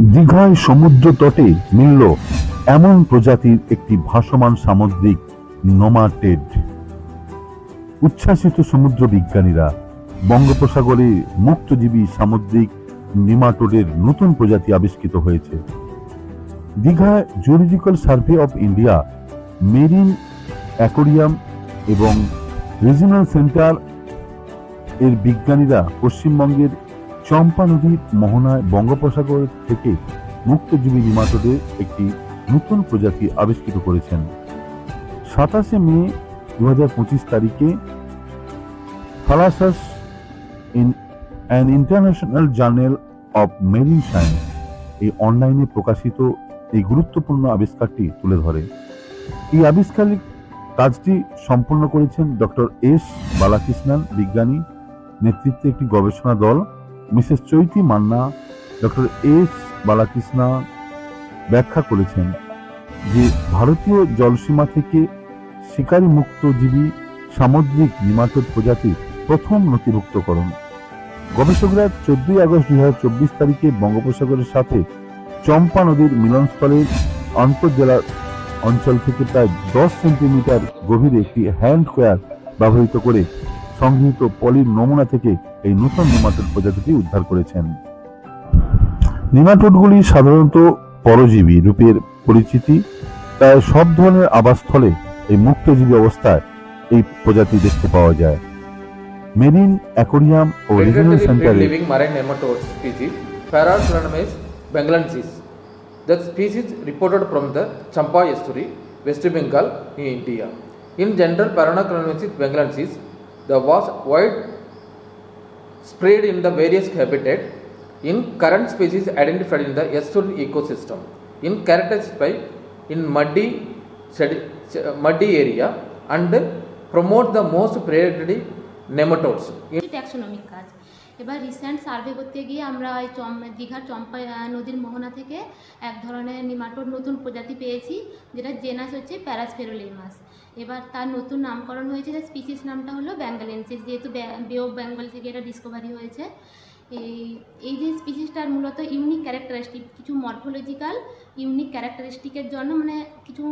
দীঘায় সমুদ্র তটে মিলল এমন প্রজাতির একটি ভাসমান সামুদ্রিক নোমাটেড উচ্ছ্বাসিত সমুদ্র বিজ্ঞানীরা বঙ্গোপসাগরে মুক্তজীবী সামুদ্রিক নিমাটোডের নতুন প্রজাতি আবিষ্কৃত হয়েছে। Digha zoological survey of India marine aquarium এবং রিজিনাল সেন্টার এর বিজ্ঞানীরা পশ্চিমবঙ্গের চম্পা নদীর মোহনায় বঙ্গোপসাগর থেকে মুক্তজীবী নিমাটোডের একটি নতুন প্রজাতি আবিষ্কৃত করেছেন। সাতাশে মে দু হাজার পঁচিশ তারিখে Thalassas in an international journal of marine science এই অনলাইনে প্রকাশিত এই গুরুত্বপূর্ণ আবিষ্কারটি তুলে ধরে। এই আবিষ্কারিক কাজটি সম্পন্ন করেছেন ডক্টর এস বালাকৃষ্ণন বিজ্ঞানী, নেতৃত্বে একটি গবেষণা দল Mrs Chaiti Manna, doctor S Balakrishna ব্যাখ্যা করেছেন যে ভারতীয় জলসীমা থেকে শিকারী মুক্তজীবী সামুদ্রিক নিমাটোড প্রজাতির প্রথম নথিভুক্তকরণ। গবেষকরা চোদ্দই আগস্ট দুই হাজার চব্বিশ তারিখে বঙ্গোপসাগরের সাথে চম্পা নদীর মিলনস্থলের আন্তঃজেলা অঞ্চল থেকে প্রায় দশ সেন্টিমিটার গভীরে একটি হ্যান্ড কোয়ার ব্যবহৃত করে সংগৃহীত পলির নমুনা থেকে এই নতুন নিমাটোড প্রজাতিটি উদ্ধার করেছেন। নিমাটোডগুলি সাধারণত পরজীবী রূপের পরিচিতি তাই সব ধরনের আবাসস্থলে এই মুক্তজীবী অবস্থায় এই প্রজাতি দেখতে পাওয়া যায়। মেরিন অ্যাকোরিয়াম ও রিজিনাল সেন্টারে লিভিং মারাইন নেমাটোড স্পিসিস ফেরার সরানমেস বেঙ্গলানসিস the species reported from the Champa estuary West Bengal in India in general প্যারানাক্রনমেসিস বেঙ্গলানসিস the was wide spread in the various habitat in current species identified in the estuarine ecosystem. In characterized by in muddy, muddy area and promote the most predatory In taxonomic কাজ। এবার recent survey করতে গিয়ে আমরা ওই চম, দীঘার চম্পা নদীর মোহনা থেকে এক ধরনের নিমাটোর নতুন প্রজাতি পেয়েছি, যেটা জেনাস হচ্ছে প্যারাসফেরোলিমাস এবার তার নতুন নামকরণ হয়েছে স্পিসিস নামটা হলো ব্যাঙ্গালেন্সিস, যেহেতু বে অফ বেঙ্গল থেকে এটা ডিসকভারি হয়েছে। এই এই যে স্পিসিসটার মূলত ইউনিক ক্যারেক্টারিস্টিক কিছু মরফোলজিক্যাল ইউনিক ক্যারেক্টারিস্টিকের জন্য মানে কিছু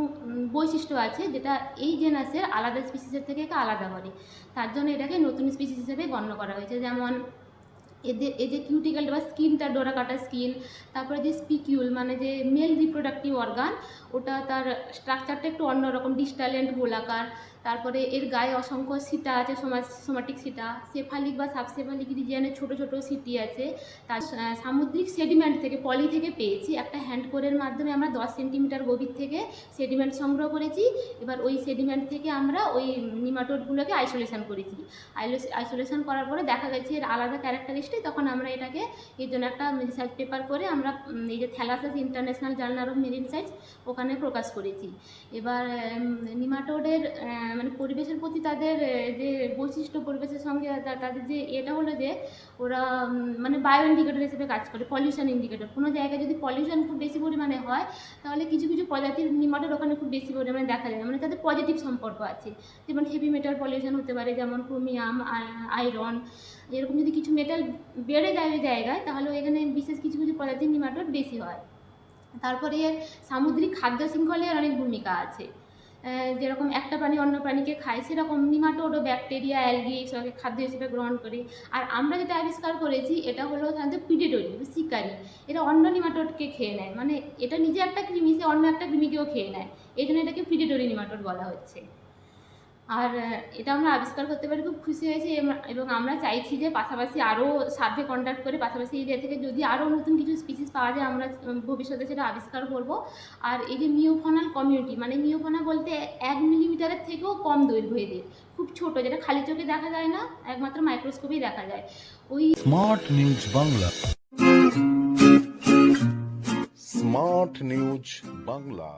বৈশিষ্ট্য আছে যেটা এই জেনাসের আলাদা স্পিসিসের থেকে আলাদা করে। তার জন্য এটাকে নতুন স্পিসিস হিসেবে গণ্য করা হয়েছে। যেমন এদের, এই যে কিউটিক্যাল বা স্কিনটা ডোরা কাটা স্কিন তারপরে যে স্পিকিউল মানে যে মেল রিপ্রোডাক্টিভ অর্গান ওটা তার স্ট্রাকচারটা একটু অন্যরকম ডিস্টালেন্ট গোলাকার তারপরে এর গায়ে অসংখ্য সিটা আছে সোমাটিক সিটা, সেফালিক বা সাবসেফালিক রিজিয়ানের ছোট ছোট সিটি আছে। তার সামুদ্রিক সেডিমেন্ট থেকে পলি থেকে পেয়েছি। একটা হ্যান্ড কোরের মাধ্যমে আমরা দশ সেন্টিমিটার গভীর থেকে সেডিমেন্ট সংগ্রহ করেছি। এবার ওই সেডিমেন্ট থেকে আমরা ওই নিমাটোডগুলোকে আইসোলেশন করেছি। আইসোলেশন করার পরে দেখা গেছে এর আলাদা ক্যারেক্টারিস্টিক তখন আমরা এটাকে, এর জন্য একটা রিসার্চ পেপার করে আমরা এই যে Thalassas international journal of marine science ওখানে প্রকাশ করেছি। এবার নিমাটোডের মানে পরিবেশের প্রতি তাদের যে বৈশিষ্ট্য পরিবেশের সঙ্গে তাদের যে এটা হলো যে ওরা মানে বায়ো ইন্ডিকেটর হিসেবে কাজ করে পলিউশন ইন্ডিকেটর কোনো জায়গায় যদি পলিউশন খুব বেশি পরিমাণে হয়, তাহলে কিছু কিছু প্রজাতির নিমাটোড ওখানে খুব বেশি পরিমাণে দেখা যায়। মানে তাদের পজিটিভ সম্পর্ক আছে। যেমন হেভি মেটাল পলিউশন হতে পারে, যেমন ক্রোমিয়াম আয়রন এরকম যদি কিছু মেটাল বেড়ে যায় ওই জায়গায়, তাহলে এখানে বিশেষ কিছু কিছু প্রজাতির নিমাটোড বেশি হয়। তারপরে এর সামুদ্রিক খাদ্য শৃঙ্খলের অনেক ভূমিকা আছে। যেরকম একটা প্রাণী অন্য প্রাণীকে খায়, সেরকম নিমাটোডও ব্যাকটেরিয়া, অ্যালগি এইসবকে খাদ্য হিসেবে গ্রহণ করে। আর আমরা যেটা আবিষ্কার করেছি, এটা হলো সাধারণত পিডেটরি শিকারি। এটা অন্য নিমাটোডকে খেয়ে নেয় মানে এটা নিজে একটা কৃমি, সে অন্য একটা কৃমিকেও খেয়ে নেয়। এই জন্য এটাকে পিডেটরি নিমাটোড বলা হচ্ছে। আর এটা আমরা আবিষ্কার করতে পারি খুব খুশি হয়েছি এবং আমরা চাইছি যে পাশাপাশি আরও সার্ভে কন্ডাক্ট করে পাশাপাশি এরিয়া থেকে যদি আরও নতুন কিছু স্পিসিস পাওয়া যায় আমরা ভবিষ্যতে সেটা আবিষ্কার করব। আর এই যে মিওফোনাল কমিউনিটি মানে মিওফোনা বলতে এক মিলিমিটারের থেকেও কম দৈর্ঘ্য এদের খুব ছোট যেটা খালি চোখে দেখা যায় না একমাত্র মাইক্রোস্কোপেই দেখা যায়। ওই smart news Bangla smart news Bangla